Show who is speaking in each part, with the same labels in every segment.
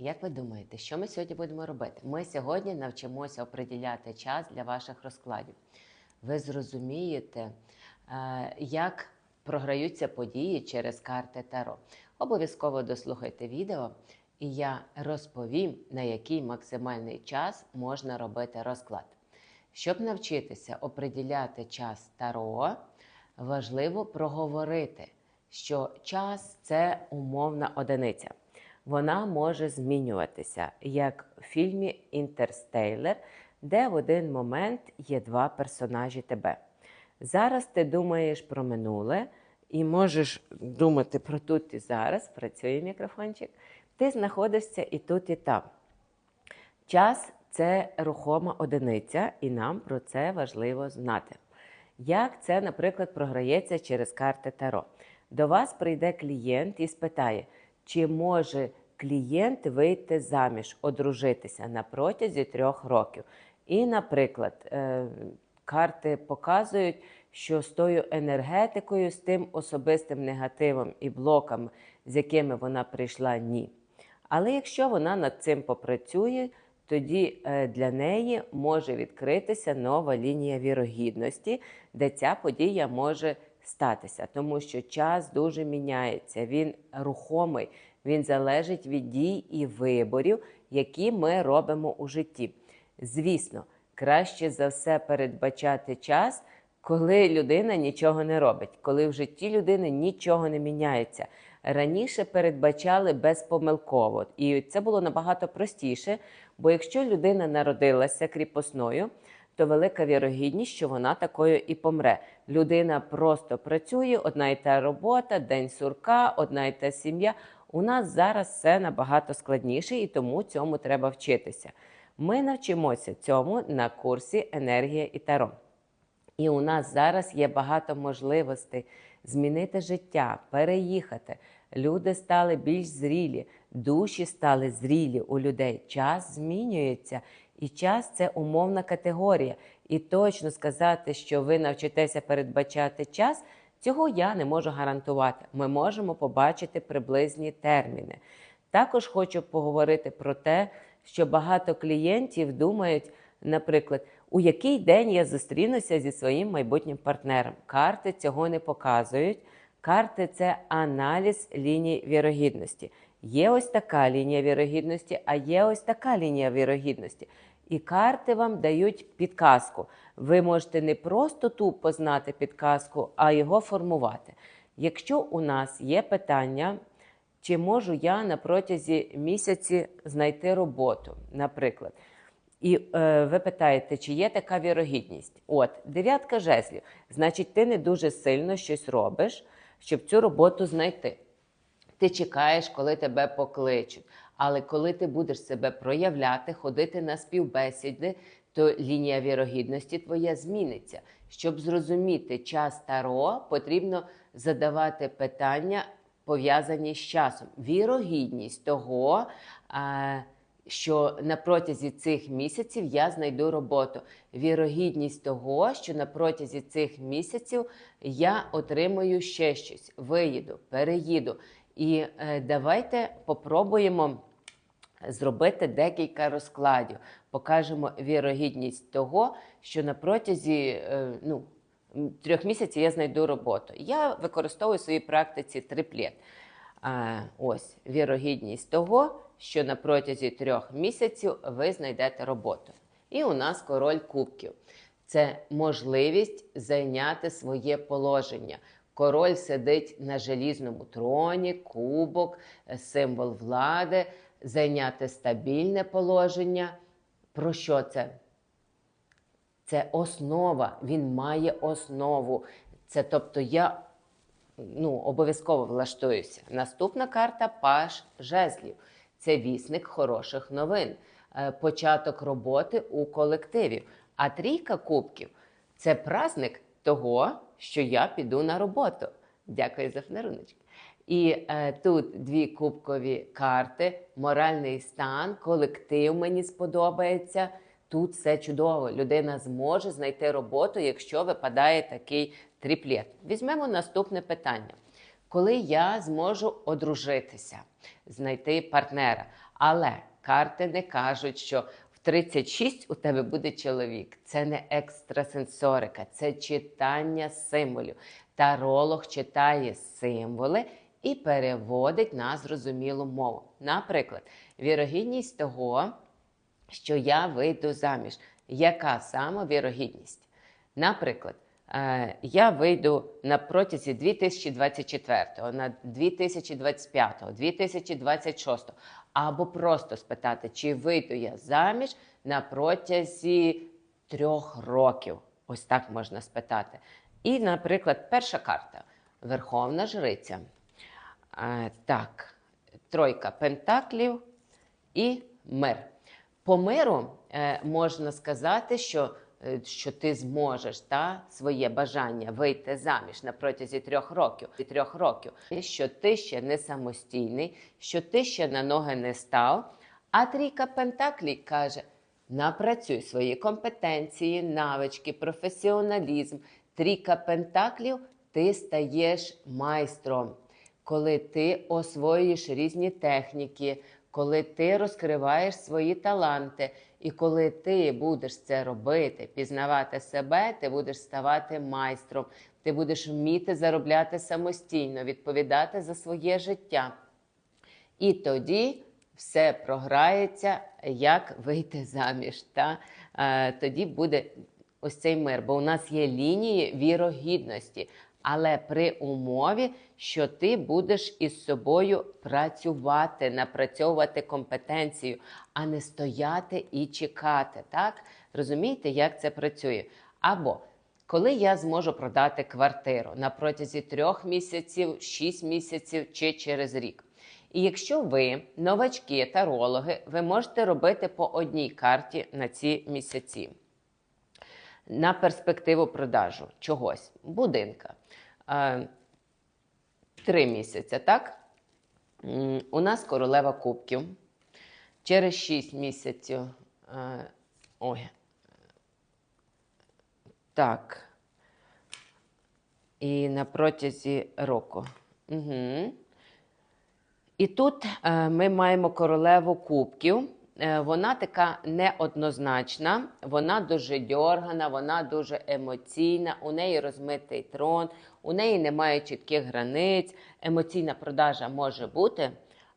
Speaker 1: Як ви думаєте, що ми сьогодні будемо робити? Ми сьогодні навчимося оприділяти час для ваших розкладів. Ви зрозумієте, е, як програються події через карти Таро. Обов'язково дослухайте відео, і я розповім, на який максимальний час можна робити розклад. Щоб навчитися оприділяти час Таро, важливо проговорити, що час це умовна одиниця. Вона може змінюватися, як в фільмі Інтерстейлер, де в один момент є два персонажі тебе. Зараз ти думаєш про минуле і можеш думати про тут і зараз. Працює мікрофончик. Ти знаходишся і тут, і там. Час це рухома одиниця, і нам про це важливо знати. Як це, наприклад, програється через карти Таро? До вас прийде клієнт і спитає, чи може клієнт вийти заміж, одружитися на протязі трьох років. І, наприклад, е, карти показують, що з тою енергетикою, з тим особистим негативом і блоками, з якими вона прийшла, ні. Але якщо вона над цим попрацює, тоді е, для неї може відкритися нова лінія вірогідності, де ця подія може статися, тому що час дуже міняється, він рухомий, він залежить від дій і виборів, які ми робимо у житті. Звісно, краще за все передбачати час, коли людина нічого не робить, коли в житті людини нічого не міняється. Раніше передбачали безпомилково, і це було набагато простіше. Бо якщо людина народилася кріпосною, то велика вірогідність, що вона такою і помре. Людина просто працює, одна і та робота, день сурка, одна і та сім'я. У нас зараз все набагато складніше, і тому цьому треба вчитися. Ми навчимося цьому на курсі Енергія і Таро. І у нас зараз є багато можливостей змінити життя, переїхати. Люди стали більш зрілі, душі стали зрілі у людей. Час змінюється, і час це умовна категорія. І точно сказати, що ви навчитеся передбачати час, цього я не можу гарантувати. Ми можемо побачити приблизні терміни. Також хочу поговорити про те, що багато клієнтів думають, наприклад, у який день я зустрінуся зі своїм майбутнім партнером. Карти цього не показують. Карти це аналіз ліній вірогідності. Є ось така лінія вірогідності, а є ось така лінія вірогідності. І карти вам дають підказку. Ви можете не просто ту познати підказку, а його формувати. Якщо у нас є питання, чи можу я на протязі місяці знайти роботу, наприклад. І е, ви питаєте, чи є така вірогідність? От, дев'ятка жезлів. Значить, ти не дуже сильно щось робиш, щоб цю роботу знайти. Ти чекаєш, коли тебе покличуть. Але коли ти будеш себе проявляти, ходити на співбесіди, то лінія вірогідності твоя зміниться. Щоб зрозуміти час таро, потрібно задавати питання, пов'язані з часом. Вірогідність того. Що на протязі цих місяців я знайду роботу. Вірогідність того, що на протязі цих місяців я отримую ще щось, виїду, переїду. І е, давайте попробуємо зробити декілька розкладів. Покажемо вірогідність того, що на протязі е, ну, трьох місяців я знайду роботу. Я використовую в своїй практиці триплет. А, ось вірогідність того, що на протязі трьох місяців ви знайдете роботу. І у нас король кубків. Це можливість зайняти своє положення. Король сидить на желізному троні, кубок, символ влади, зайняти стабільне положення. Про що це? Це основа, він має основу. Це тобто я ну, обов'язково влаштуюся. Наступна карта Паш жезлів. Це вісник хороших новин, е, початок роботи у колективі. А трійка кубків це праздник того, що я піду на роботу. Дякую за фнеруночки. І е, тут дві кубкові карти, моральний стан, колектив мені сподобається. Тут все чудово. Людина зможе знайти роботу, якщо випадає такий тріплет. Візьмемо наступне питання. коли я зможу одружитися, знайти партнера. Але карти не кажуть, що в 36 у тебе буде чоловік. Це не екстрасенсорика, це читання символів. Таролог читає символи і переводить на зрозумілу мову. Наприклад, вірогідність того, що я вийду заміж. Яка саме вірогідність? Наприклад, е, я вийду на протязі 2024, на 2025, 2026, або просто спитати, чи вийду я заміж на протязі трьох років. Ось так можна спитати. І, наприклад, перша карта Верховна Жриця. Так, тройка пентаклів і мир. По миру е, можна сказати, що, е, що ти зможеш та, своє бажання вийти заміж на протязі трьох років, і трьох років, що ти ще не самостійний, що ти ще на ноги не став. А трійка Пентаклі каже: напрацюй свої компетенції, навички, професіоналізм. Трійка Пентаклів ти стаєш майстром коли ти освоюєш різні техніки, коли ти розкриваєш свої таланти, і коли ти будеш це робити, пізнавати себе, ти будеш ставати майстром, ти будеш вміти заробляти самостійно, відповідати за своє життя. І тоді все програється, як вийти заміж. Та? Е, тоді буде ось цей мир, бо у нас є лінії вірогідності, але при умові, що ти будеш із собою працювати, напрацьовувати компетенцію, а не стояти і чекати. Так? Розумієте, як це працює? Або коли я зможу продати квартиру на протязі трьох місяців, шість місяців чи через рік. І якщо ви новачки, тарологи, ви можете робити по одній карті на ці місяці. На перспективу продажу чогось, будинка. Три місяці, так? У нас королева кубків. Через 6 місяців. Ой. Так. І на протязі року. Угу. І тут е, ми маємо королеву кубків. Е, вона така неоднозначна, вона дуже дьоргана, вона дуже емоційна, у неї розмитий трон, у неї немає чітких границь. Емоційна продажа може бути,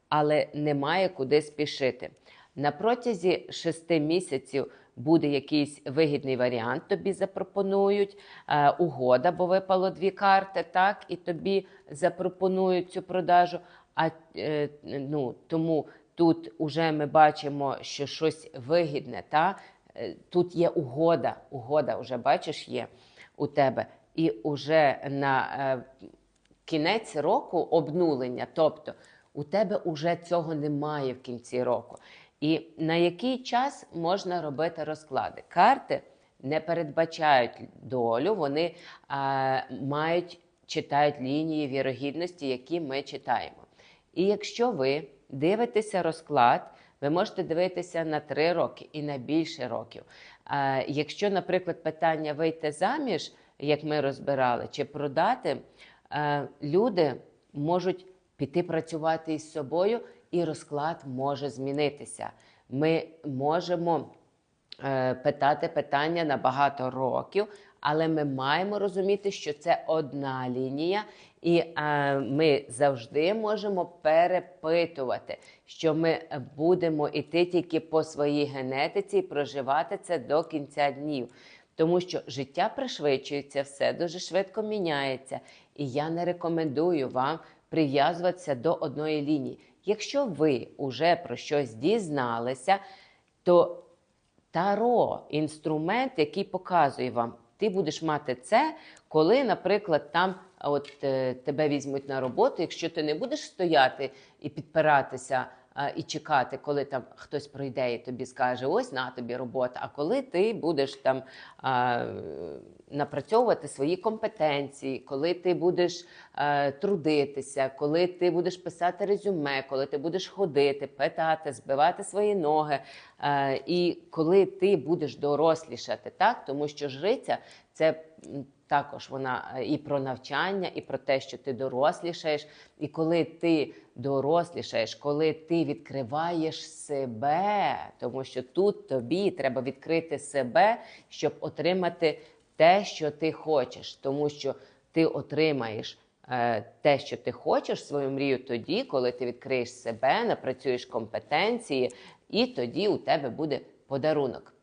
Speaker 1: але немає куди спішити. На протязі шести місяців буде якийсь вигідний варіант, тобі запропонують е, угода, бо випало дві карти, так, і тобі запропонують цю продажу. А е, ну, тому тут уже ми бачимо, що щось вигідне. Та? Е, Тут є угода, угода вже бачиш є у тебе. І уже на е, кінець року обнулення, тобто у тебе вже цього немає в кінці року. І на який час можна робити розклади? Карти не передбачають долю, вони е, мають читають лінії вірогідності, які ми читаємо. І якщо ви дивитеся розклад, ви можете дивитися на 3 роки і на більше років. Якщо, наприклад, питання вийти заміж, як ми розбирали, чи продати, люди можуть піти працювати із собою, і розклад може змінитися. Ми можемо е, питати питання на багато років, але ми маємо розуміти, що це одна лінія, і е, ми завжди можемо перепитувати, що ми будемо йти тільки по своїй генетиці і проживати це до кінця днів. Тому що життя пришвидшується, все дуже швидко міняється, і я не рекомендую вам прив'язуватися до одної лінії. Якщо ви вже про щось дізналися, то таро інструмент, який показує вам, ти будеш мати це, коли, наприклад, там от е, тебе візьмуть на роботу, якщо ти не будеш стояти і підпиратися. І чекати, коли там хтось пройде і тобі скаже, ось на тобі робота. А коли ти будеш там а, напрацьовувати свої компетенції, коли ти будеш а, трудитися, коли ти будеш писати резюме, коли ти будеш ходити, питати, збивати свої ноги, а, і коли ти будеш дорослішати, так тому що жриця це також вона е, і про навчання, і про те, що ти дорослішаєш. І коли ти дорослішаєш, коли ти відкриваєш себе, тому що тут тобі треба відкрити себе, щоб отримати те, що ти хочеш, тому що ти отримаєш е, те, що ти хочеш, свою мрію тоді, коли ти відкриєш себе, напрацюєш компетенції, і тоді у тебе буде подарунок.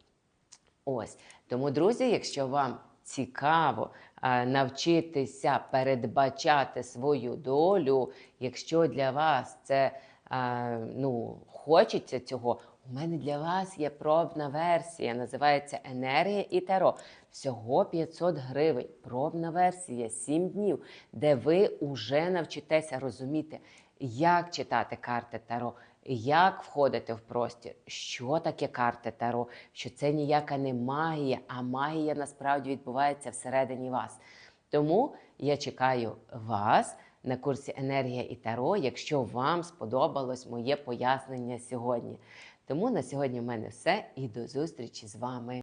Speaker 1: Ось тому, друзі, якщо вам цікаво е, навчитися передбачати свою долю, якщо для вас це е, ну, хочеться цього, у мене для вас є пробна версія, називається Енергія і Таро. Всього 500 гривень. Пробна версія, 7 днів, де ви вже навчитеся розуміти, як читати карти Таро, як входити в простір, що таке карти Таро, що це ніяка не магія, а магія насправді відбувається всередині вас. Тому я чекаю вас на курсі Енергія і Таро, якщо вам сподобалось моє пояснення сьогодні. Тому на сьогодні в мене все і до зустрічі з вами.